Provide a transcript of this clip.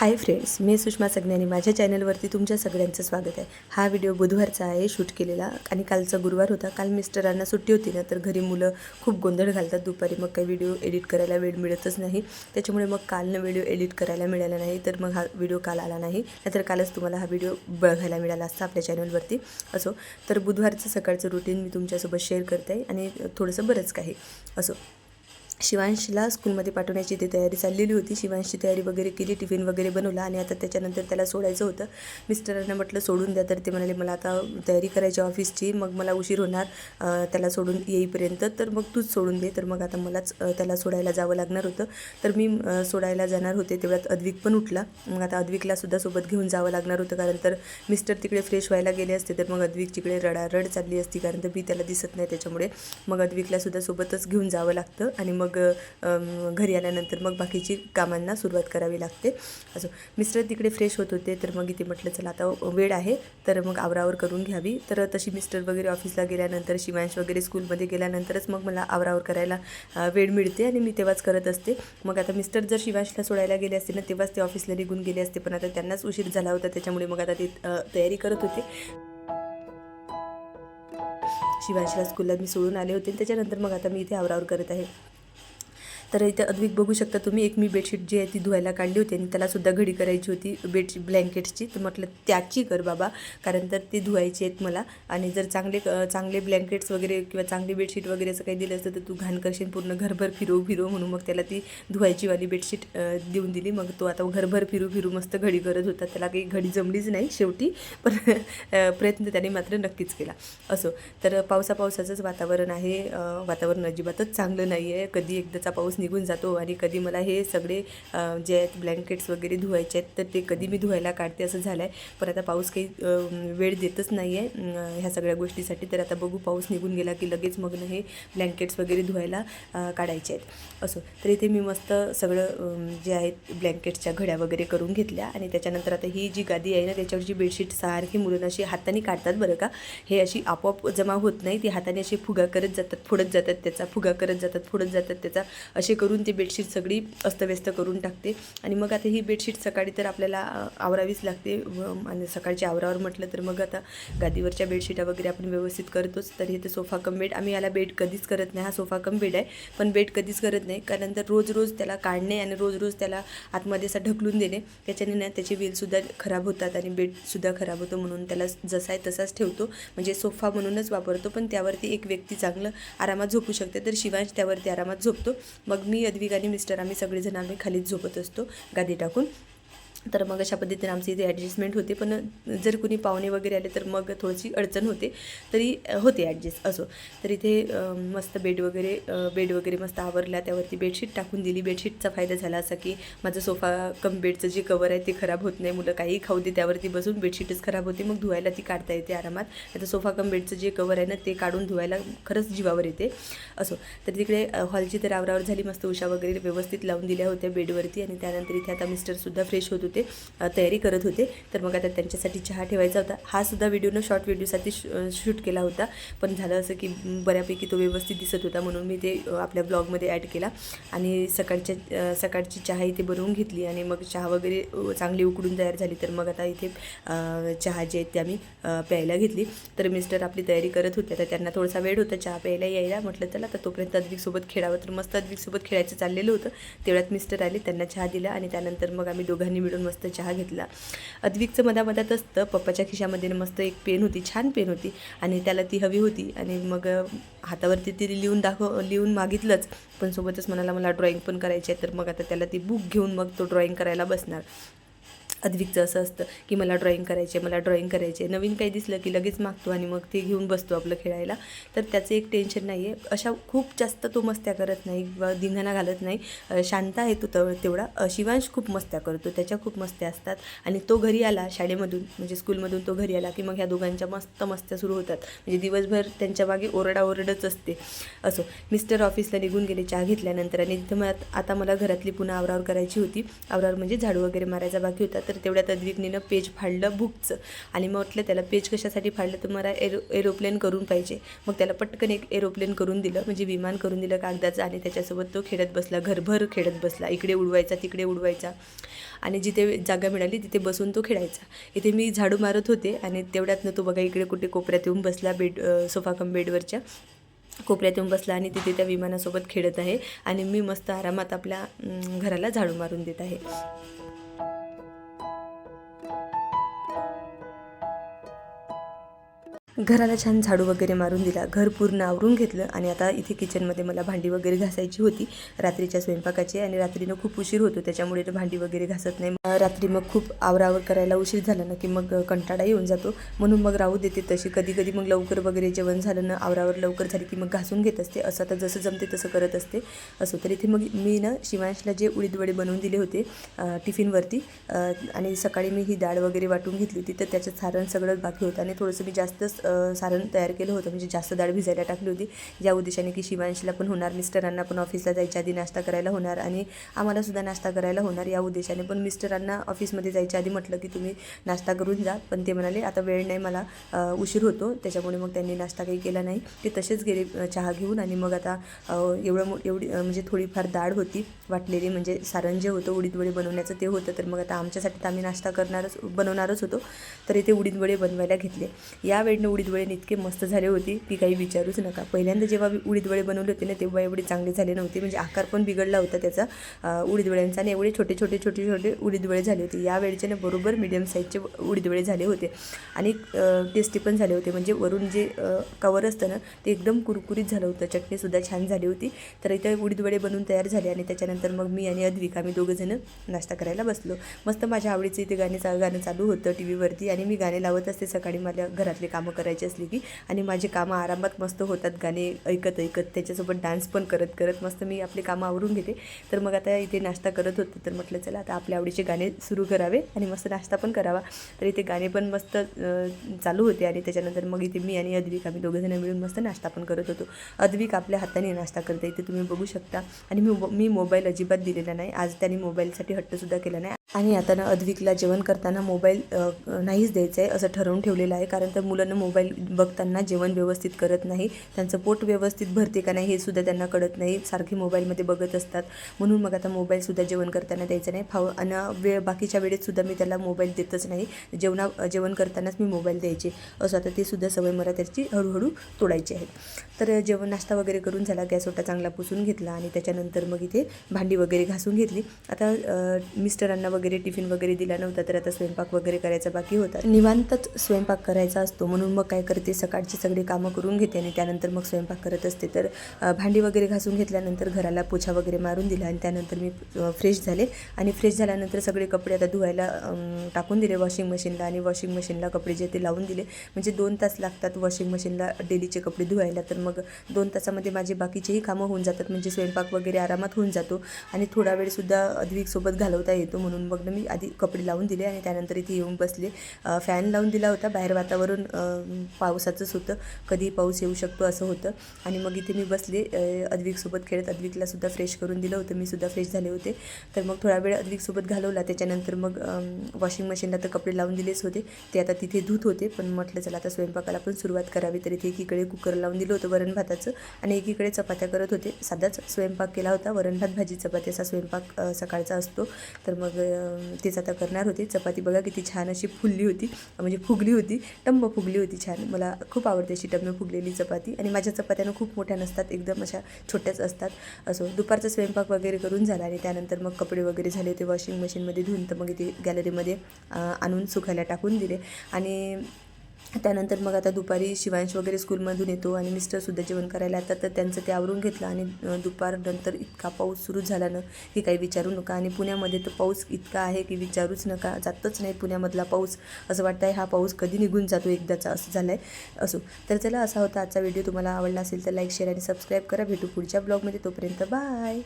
Hi friends मी सुषमा सगण्यानी. माझ्या चॅनलवरती तुमच्या सगळ्यांचं स्वागत आहे. हा व्हिडिओ बुधवारचा आहे शूट केलेला. आणि कालचा गुरुवार होता. काल मिस्टरांना सुट्टी होती ना तर घरी मुलं खूप गोंधळ घालतात दुपारी. मग काही व्हिडिओ एडिट करायला वेळ मिळतच नाही. त्याच्यामुळे मग कालनं व्हिडिओ एडिट करायला मिळाला नाही. तर मग हा व्हिडिओ काल आला नाही. नाहीतर कालच तुम्हाला हा व्हिडिओ बघायला मिळाला असता आपल्या चॅनलवरती. असो. तर बुधवारचं सकाळचं रुटीन मी तुमच्यासोबत शेअर करते आहे. आणि थोडंसं बरंच काही. असो. शिवांशला स्कूलमध्ये पाठवण्याची ती तयारी चाललेली होती शिवांशची तयारी वगैरे केली टिफिन वगैरे बनवला आणि आता त्याच्यानंतर त्याला सोडायचं होतं. मिस्टरांना म्हटलं सोडून द्या. तर ते म्हणाले मला आता तयारी करायची ऑफिसची मग मला उशीर होणार त्याला सोडून येईपर्यंत. तर मग तूच सोडून दे. तर मग आता मलाच त्याला सोडायला जावं लागणार होतं. तर मी सोडायला जाणार होते. तेवढ्यात अद्विक पण उठला. मग आता अद्विकलासुद्धा सोबत घेऊन जावं लागणार होतं. कारण तर मिस्टर तिकडे फ्रेश व्हायला गेले असते. तर मग अद्विक तिकडे रडारड चालली असती. कारण तर मी त्याला दिसत नाही त्याच्यामुळे. मग अद्विकलासुद्धा सोबतच घेऊन जावं लागतं. आणि मग मग घरी आल्यानंतर मग बाकीची कामांना सुरुवात करावी लागते. असो मिस्टर तिकडे फ्रेश होत होते तर मग इथे म्हटलं चला आता वेळ आहे तर मग आवरावर करून घ्यावी. तर तशी मिस्टर वगैरे ऑफिसला गेल्यानंतर शिवांश वगैरे स्कूलमध्ये गेल्यानंतरच मग मला आवरावर करायला वेळ मिळते आणि मी तेव्हाच करत असते. मग आता मिस्टर जर शिवांशला सोडायला गेले असते ना तेव्हाच ते ऑफिसला निघून गेले असते. पण आता त्यांनाच उशीर झाला होता त्याच्यामुळे मग आता ते तयारी करत होते. शिवांशला स्कूलला मी सोडून आले होते त्याच्यानंतर मग आता मी इथे आवरावर करत आहे. तर इथे अद्विक बघू शकता तुम्ही एक मी बेडशीट जी आहे ती धुवायला काढली होती आणि त्यालासुद्धा घडी करायची होती बेडशीट ब्लँकेट्सची. तर म्हटलं त्याची कर बाबा कारण तर ती धुवायची आहेत मला. आणि जर चांगले चांगले ब्लँकेट्स वगैरे किंवा चांगली बेडशीट वगैरे असं काही दिलं असतं तर तू घाण करशील पूर्ण घरभर फिरू फिरू म्हणून मग त्याला ती धुवायची वाली बेडशीट देऊन दिली. मग तो आता घरभर फिरू फिरू मस्त घडी करत होता. त्याला काही घडी जमलीच नाही शेवटी पण प्रयत्न त्याने मात्र नक्कीच केला. असो तर पावसा पावसाचंच वातावरण आहे. वातावरण अजिबातच चांगलं नाही आहे कधी एकदाचा पाऊस निघून जातो आणि कधी मला हे सगळे जे आहेत ब्लँकेट्स वगैरे धुवायचे आहेत तर ते कधी मी धुवायला काढते असं झालं आहे पण आता पाऊस काही वेळ देतच नाही आहे ह्या सगळ्या गोष्टीसाठी. तर आता बघू पाऊस निघून गेला की लगेच मग हे ब्लँकेट्स वगैरे धुवायला काढायचे आहेत. असो तर इथे मी मस्त सगळं जे आहेत ब्लँकेट्सच्या घड्या वगैरे करून घेतल्या आणि त्याच्यानंतर आता ही जी गादी आहे ना त्याच्यावरची बेडशीट सारखी मुलं अशी हाताने काढतात बरं का. हे अशी आपोआप जमा होत नाही ती हाताने अशी फुगा करत जातात फोडत जातात त्याचा फुगा करत जातात फोडत जातात त्याचा असे करून ती बेडशीट सगळी अस्तव्यस्त करून टाकते. आणि मग आता ही बेडशीट सकाळी तर आपल्याला आवरावीच लागते. आणि सकाळच्या आवरावर म्हटलं तर मग आता गादीवरच्या बेडशीटा वगैरे आपण व्यवस्थित करतोच. तर इथे सोफा कम बेड आम्ही याला बेड कधीच करत नाही. हा सोफा कम बेड आहे. पण बेड कधीच करत नाही. कारण तर रोज रोज त्याला काढणे आणि रोज रोज त्याला आतमध्ये असं ढकलून देणे. त्याच्याने ना त्याचे वेलसुद्धा खराब होतात आणि बेडसुद्धा खराब होतो. म्हणून त्याला जसा आहे तसाच ठेवतो. म्हणजे सोफा म्हणूनच वापरतो. पण त्यावरती एक व्यक्ती चांगलं आरामात झोपू शकते. तर शिवांश त्यावरती आरामात झोपतो. मग मी अद्विक आणि मिस्टर आम्ही सगळेजण आम्ही खालीच झोपत असतो. गादी टाकून. तर मग अशा पद्धतीने आमची इथे ॲडजस्टमेंट होते. पण जर कुणी पाहुणे वगैरे आले तर मग थोडीशी अडचण होते. तरी होते ॲडजस्ट असो. तर इथे मस्त बेड वगैरे बेड वगैरे मस्त आवरला. त्यावरती बेडशीट टाकून दिली. बेडशीटचा फायदा झाला असा की माझं सोफा कम बेडचं जे कवर आहे ते खराब होत नाही. मुलं काही खाऊ दे त्यावरती बसून बेडशीटच खराब होते. मग धुवायला ती काढता येते आरामात. आता सोफा कम बेडचं जे कवर आहे ना ते काढून धुवायला खरंच जीवावर येते. असो. तर तिकडे हॉलची तर आवरावर झाली. मस्त उषा वगैरे व्यवस्थित लावून दिल्या होत्या बेडवरती आणि त्यानंतर इथे आता मिस्टरसुद्धा फ्रेश होत होते तयारी करत होते. तर मग आता त्यांच्यासाठी चहा ठेवायचा होता. हा सुद्धा व्हिडिओनं शॉर्ट व्हिडिओसाठी शूट केला होता. पण झालं असं की बऱ्यापैकी तो व्यवस्थित दिसत होता म्हणून मी ते आपल्या ब्लॉगमध्ये ॲड केला. आणि सकाळच्या सकाळची चहा इथे बनवून घेतली आणि मग चहा वगैरे चांगली उकडून तयार झाली. तर मग आता इथे चहा जे आहेत ते आम्ही प्यायला घेतली. तर मिस्टर आपली तयारी करत होते तर त्यांना थोडासा वेळ होता चहा प्यायला यायला. म्हटलं चला तर तोपर्यंत अद्विकसोबत खेळावं. तर मस्त अद्विकसोबत खेळायचं चाललेलं होतं. तेवढ्यात मिस्टर आले त्यांना चहा दिला आणि त्यानंतर मग आम्ही दोघांनी मिळून मस्त चहा घेतला. अद्विकचं मधामधात असतं पप्पाच्या खिशामध्ये ना मस्त एक पेन होती छान पेन होती. आणि त्याला ती हवी होती. आणि मग हातावरती ती लिहून दाखव लिहून मागितलंच. पण सोबतच म्हणाला मला ड्रॉइंग पण करायची आहे. तर मग आता त्याला ती बुक घेऊन मग तो ड्रॉइंग करायला बसणार. अद्विकचं असं असतं की मला ड्रॉईंग करायचे मला ड्रॉईंग करायचे नवीन काही दिसलं की लगेच मागतो आणि मग ते घेऊन बसतो आपलं खेळायला. तर त्याचं एक टेन्शन नाही आहे. अशा खूप जास्त तो मस्त्या करत नाही किंवा धिंगाणा घालत नाही. शांत आहे तो तेवढा. शिवांश खूप मस्त्या करतो. त्याच्या खूप मस्त्या असतात. आणि तो घरी आला शाळेमधून म्हणजे स्कूलमधून तो घरी आला की मग ह्या दोघांच्या मस्त मस्त्या सुरू होतात. म्हणजे दिवसभर त्यांच्या मागे ओरडाओरडच असते. असो मिस्टर ऑफिसला निघून गेले चहा घेतल्यानंतर आणि तिथं मग आता मला घरातली पुन्हा आवरावर करायची होती. आवरावर म्हणजे झाडू वगैरे मारायचा बाकी होता. तर तेवढ्यात अद्विकनीनं पेज फाडलं बुकचं आणि मग म्हटलं त्याला पेज कशासाठी फाडलं? तर मला एरो एरोप्लेन करून पाहिजे. मग त्याला पटकन एक एरोप्लेन करून दिलं म्हणजे विमान करून दिलं कागदाचं आणि त्याच्यासोबत तो खेळत बसला घरभर खेळत बसला. इकडे उडवायचा तिकडे उडवायचा. आणि जिथे जागा मिळाली तिथे बसून तो खेळायचा. इथे मी झाडू मारत होते आणि तेवढ्यातनं तो बघा इकडे कुठे कोपऱ्यात येऊन बसला बेड सोफा कम बेडवरच्या. कोपऱ्यात येऊन बसला आणि तिथे त्या विमानासोबत खेळत आहे. आणि मी मस्त आरामात आपल्या घराला झाडू मारून देत आहे. घराला छान झाडू वगैरे मारून दिला. घर पूर्ण आवरून घेतलं आणि आता इथे किचनमध्ये मला भांडी वगैरे घासायची होती. रात्रीच्या स्वयंपाकाची आणि रात्रीनं खूप उशीर होतो त्याच्यामुळे तर भांडी वगैरे घासत नाही. रात्री मग खूप आवरावर करायला उशीर झाला ना की मग कंटाळा येऊन जातो. म्हणून मग राहू देते तशी. कधी कधी मग लवकर वगैरे जेवण झालं ना आवरावर लवकर झाली की मग घासून घेत असते. असं आता जसं जमते तसं करत असते. असो तर इथे मग मी ना शिवांशला जे उडीदवडे बनवून दिले होते टिफिनवरती आणि सकाळी मी ही डाळ वगैरे वाटून घेतली होती तर त्याचं सारण सगळं बाकी होतं. आणि थोडंसं मी जास्तच सारण तयार केलं होतं. म्हणजे जास्त डाळ भिजायला टाकली होती. या उद्देशाने की शिवांशला पण होणार मिस्टरांना पण ऑफिसला जायच्या आधी नाश्ता करायला होणार आणि आम्हाला सुद्धा नाश्ता करायला होणार या उद्देशाने. पण मिस्टरांना ऑफिसमध्ये जायच्या आधी म्हटलं की तुम्ही नाश्ता करून जा. पण ते म्हणाले आता वेळ नाही मला उशीर होतो. त्याच्यामुळे मग त्यांनी नाश्ता काही केला नाही. ते तसेच गेले चहा घेऊन आणि मग आता एवढं एवढी म्हणजे थोडीफार डाळ होती. वाटलेली म्हणजे सारण जे होतं उडीदवडे बनवण्याचं ते होतं. तर मग आता आमच्यासाठी तर आम्ही नाश्ता करणारच बनवणारच होतो. तर इथे उडीदवडे बनवायला घेतले. या वेळेनं उडीद इतके मस्त झाले होते की काही विचारूच नका. पहिल्यांदा जेव्हा उडीदवडे बनवले होते ना तेव्हा एवढे चांगले झाले नव्हते. म्हणजे आकार पण बिघडला होता त्याचा. उडीदवड्यांचा आणि एवढे छोटे छोटे छोटे छोटे उडीद उडीदवडे झाले होते. या वेळचे ना बरोबर मीडियम साईजचे उडीदवडे झाले होते. आणि टेस्टी पण झाले होते. म्हणजे वरून जे कवर असतं ना ते एकदम कुरकुरीत झालं होतं. चटणीसुद्धा छान झाली होती. तर इथे उडीदवडे बनवून तयार झाले आणि त्याच्यानंतर मग मी आणि अद्विका आम्ही दोघंजणं नाश्ता करायला बसलो. मस्त माझ्या आवडीचं इथे गाणे चा गाणं चालू होतं टी व्हीवरती आणि मी गाणे लावत असते. सकाळी मला घरातले कामं करायची असली की आणि माझे कामं आरामात मस्त होतात. गाणे ऐकत ऐकत त्याच्यासोबत डान्स पण करत करत मस्त मी आपले कामं आवरून घेते. तर मग आता इथे नाश्ता करत होते. तर म्हटलं चला आता आपल्या आवडीचे गाणे गाणे सुरू करावे आणि मस्त नाश्ता पण करावा. तर इथे गाणे पण मस्त चालू होते आणि त्याच्यानंतर मग इथे मी आणि अद्विक आम्ही दोघंजणं मिळून मस्त नाश्ता पण करत होतो. अद्विक आपल्या हाताने नाश्ता करते इथे तुम्ही बघू शकता. आणि मी मी मोबाईल अजिबात दिलेला नाही. आज त्यांनी मोबाईलसाठी हट्टसुद्धा केला नाही. आणि आता ना अद्विकला जेवण करताना मोबाईल नाहीच द्यायचं आहे असं ठरवून ठेवलेलं आहे. कारण तर मुलांना मोबाईल बघताना जेवण व्यवस्थित करत नाही. त्यांचं पोट व्यवस्थित भरते का नाही हे सुद्धा त्यांना कळत नाही. सारखी मोबाईलमध्ये बघत असतात. म्हणून मग आता मोबाईलसुद्धा जेवण करताना द्यायचं नाही. फाव आणि वेळ बाकीच्या वेळेतसुद्धा मी त्याला मोबाईल देतच नाही. जेवणा जेवण करतानाच मी मोबाईल द्यायचे. असं आता ते सुद्धा सवय मला त्याची हळूहळू तोडायची आहेत तर जेवण नाश्ता वगैरे करून झाला. गॅस ओटा चांगला पुसून घेतला आणि त्याच्यानंतर मग इथे भांडी वगैरे घासून घेतली. आता मिस्टरांना वगैरे टिफिन वगैरे दिला नव्हता तर आता स्वयंपाक वगैरे करायचा बाकी होता. निवांतच स्वयंपाक करायचा असतो म्हणून मग काय करते सकाळची सगळी कामं करून घेते आणि त्यानंतर मग स्वयंपाक करत असते. तर भांडी वगैरे घासून घेतल्यानंतर घराला पोछा वगैरे मारून दिला आणि त्यानंतर मी फ्रेश झाले. आणि फ्रेश झाल्यानंतर सगळे कपडे आता धुवायला टाकून दिले वॉशिंग मशीनला आणि वॉशिंग मशीनला कपडे जे ते लावून दिले. म्हणजे दोन तास लागतात वॉशिंग मशीनला डेलीचे कपडे धुवायला. तर मग दोन तासामध्ये माझे बाकीचेही कामं होऊन जातात म्हणजे स्वयंपाक वगैरे आरामात होऊन जातो. आणि थोडा वेळसुद्धा अद्विकसोबत घालवता येतो म्हणून मग मी आधी कपडे लावून दिले आणि त्यानंतर इथे येऊन बसले. फॅन लावून दिला होता. बाहेर वातावरण पावसाचंच होतं. कधी पाऊस येऊ शकतो असं होतं. आणि मग इथे मी बसले. अद्विकसोबत खेळत अद्विकला सुद्धा फ्रेश करून दिलं होतं. मी सुद्धा फ्रेश झाले होते. तर मग थोडा वेळ अद्विकसोबत घालवला. त्याच्यानंतर मग वॉशिंग मशीनला तर कपडे लावून दिलेच होते. ते आता तिथे धूत होते. पण म्हटलं चला आता स्वयंपाकाला पण सुरुवात करावी. तर इथे एकीकडे कुकर लावून दिलं होतं वरण भाताचं आणि एकीकडे चपात्या करत होते. साधाच स्वयंपाक केला होता. वरण भात भाजी चपाती असा स्वयंपाक सकाळचा असतो. तर मग तेच आता करणार होते. चपाती बघा किती छान अशी फुलली होती. म्हणजे फुगली होती. टंब फुगली होती छान. मला खूप आवडते अशी टंब फुगलेली चपाती. आणि माझ्या चपात्यानं खूप मोठ्या नसतात. एकदम अशा छोट्याच असतात. असो दुपारचा स्वयंपाक वगैरे करून झाला. आणि त्यानंतर मग कपडे वगैरे झाले. होते वॉशिंग मशीनमध्ये धुवून तर मग इथे गॅलरीमध्ये आणून सुकायला टाकून दिले. आणि त्यानंतर मग आता दुपारी शिवांश वगैरे स्कूलमधून येतो आणि मिस्टरसुद्धा जेवण करायला येतात तर त्यांचं ते आवरून घेतलं आणि दुपार दुपारनंतर इतका पाऊस सुरू झाला ना की काही विचारू नका. आणि पुण्यामध्ये तर पाऊस इतका आहे की विचारूच नका. जातच नाही पुण्यामधला पाऊस. असं वाटतं आहे हा पाऊस कधी निघून जातो एकदाचा असं झालं आहे असो तर चला असा होता आजचा व्हिडिओ. तुम्हाला आवडला असेल तर लाईक शेअर आणि सबस्क्राईब करा. भेटू पुढच्या ब्लॉगमध्ये. तोपर्यंत बाय.